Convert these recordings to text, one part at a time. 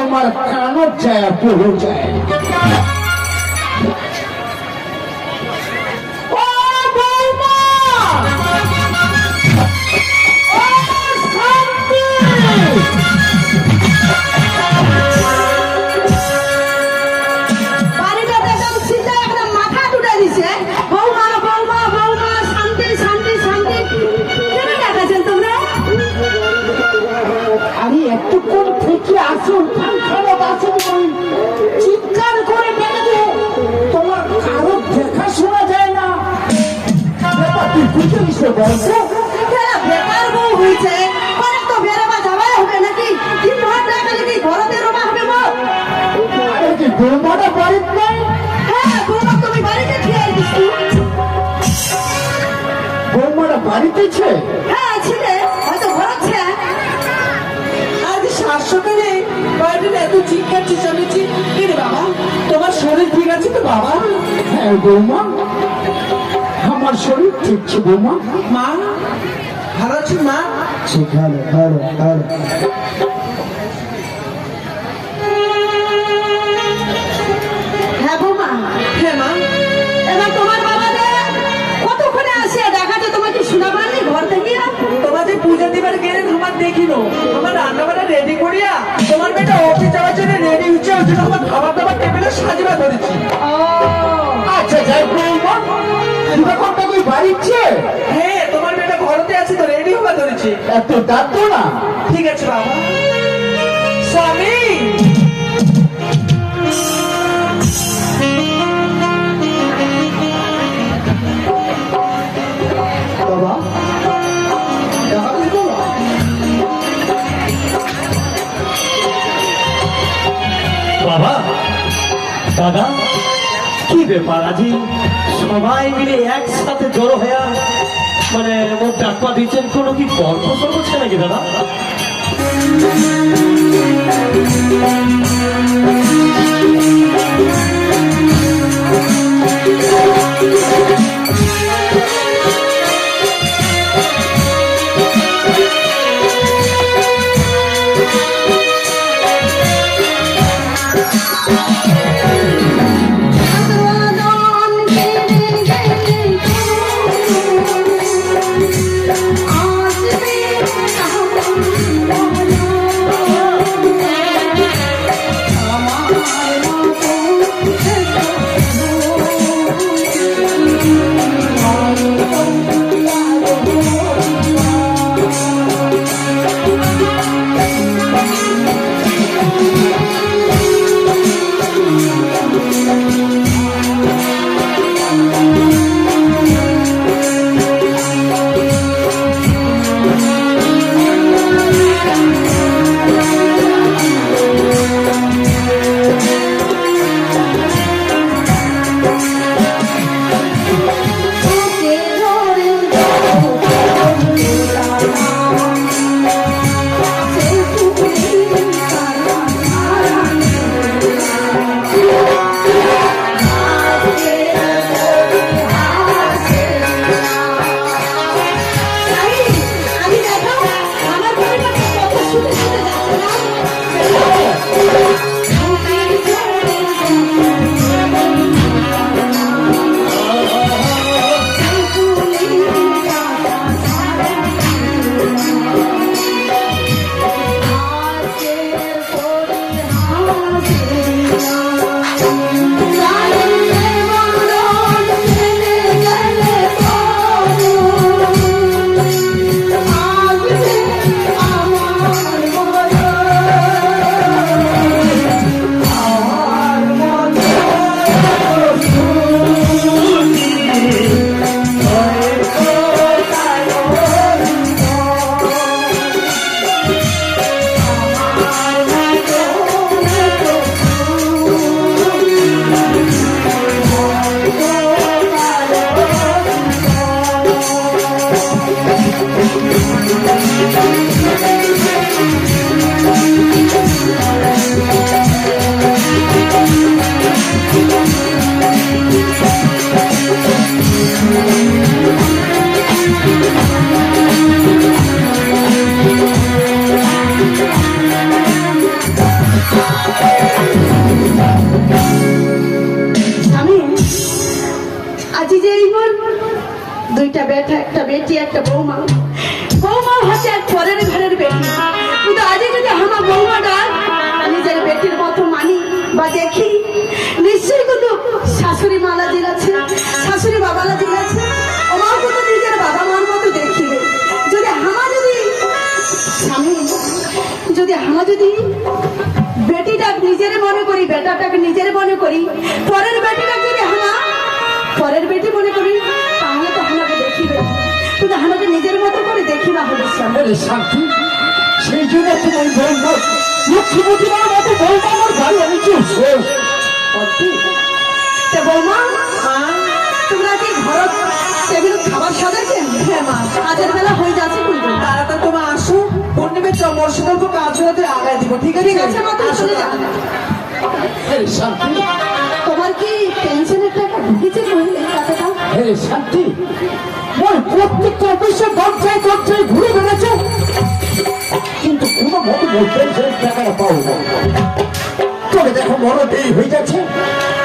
আমার কানত যায় পড়ে যায়। বৌমাটা বাড়িতে নেই হ্যাঁ বৌমা তুমি বাড়িতে খেয়ে দিচ্ছি বৌমাটা বাড়িতেছে হ্যাঁ ছিলে হয়তো ঘরছে আজ সাত সকালে বাড়ির এত চিৎকার চেঁচামেচি। রে বাবা? তোমার শরীর ঠিক আছে তো বাবা? হ্যাঁ বৌমা। আমার শরীর ঠিক আছে বৌমা। মা ভালো আছেন মা? ঠিক ভালো ভালো ভালো। দেখিনো আমার রান্না রেডি করিয়া তোমার মেয়েটা অফিস যাওয়ার জন্য রেডি হচ্ছে ওই জন্য আমার খাবার দাবার টেবিলে সাজিবা ধরেছি। আচ্ছা যাই বৌমা সুধাকরটা তুই বাড়িছে হ্যাঁ তোমার মেয়েটা ঘরেতে আছে তো রেডি হওয়া ধরেছি। এত ডাকবো না। ঠিক আছে বাবা। বাবা, দাদা, কি ব্যাপার আজি? সবাই মিলে একসাথে জড়ো হয়ে মানে মুখ ডাকা দিচ্ছেন কোনো কি গল্প চলছে নাকি দাদা? বেটা একটা বৌমা। বৌমা হচ্ছে এক পরের ঘরের বেটি। কিন্তু আজ যদি আমার বৌমাটা নিজের বেটির মতো মানি বা দেখি। নিশ্চয়ই কিন্তু শাশুড়ি মালা দিলাছে শাশুড়ি বাবালা দিলাছে ওমাও কিন্তু নিজের বাবা মার মতো দেখিবে। যদি আমার যদি স্বামী, যদি আমার যদি বেটিটা নিজের মনে করি, বেটাটাকে নিজের মনে করি স্বামী। শান্তি সেই জন্য তুমি বলব লক্ষ্মীপতিমার মতো বলব আমার বাড়ি আমি বৌমা তোমরা কি ঘর টেবিল খাবার সাজাচ্ছেন হ্যাঁ মা। কাজের বেলা হয়ে যাচ্ছে কিন্তু তাড়াতাড়ি তোমার আসো পূর্ণিমের চমর সুদর্ভ কাজ হতে আগায় দিব ঠিক আছে? তোমার কি পেনশনের টাকা ঢুকেছে মহিলা টাকাটা আরে শান্তি। ওই প্রত্যেকটা অফিসে দরজায় দরজায় ঘুরে বেড়েছে কিন্তু কোনো মতো বলতেন সেই টাকাটা পাবো তবে দেখো বড় দেরি হয়ে যাচ্ছে।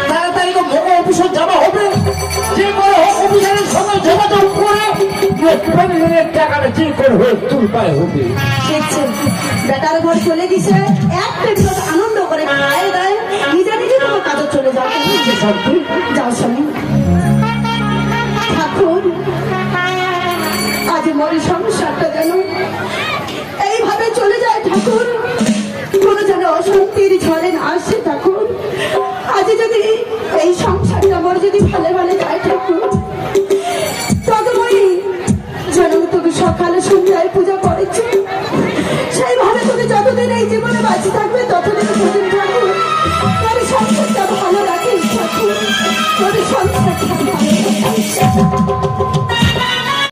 তাড়াতাড়ি তো মগো অফিসে যাওয়া হবে। যে করে অফিসারের সঙ্গে যোগাযোগ করে টাকাটা যে করে হোক তুল পায় হবে। দেখছে বেটার ঘর চলে গেছে। এক টেবিল আনন্দ করে খায় দেয় নিজে নিজে তোমার কাজে চলে যাও। যাও স্বামী। মরি সংসারটা যেন এইভাবে চলে যায় ঠাকুর। কোনো যেন অশান্তির ঝড়ে না আসে ঠাকুর। আজ যদি এই সংসারটা আমার যদি ভালো ভালো যায় ঠাকুর, তবে মই যেন তোকে সকালে সন্ধ্যায় পূজা করেছি। সেইভাবে তুমি যতদিন এই জীবনে বাঁচে থাকবে, ততদিন পর্যন্ত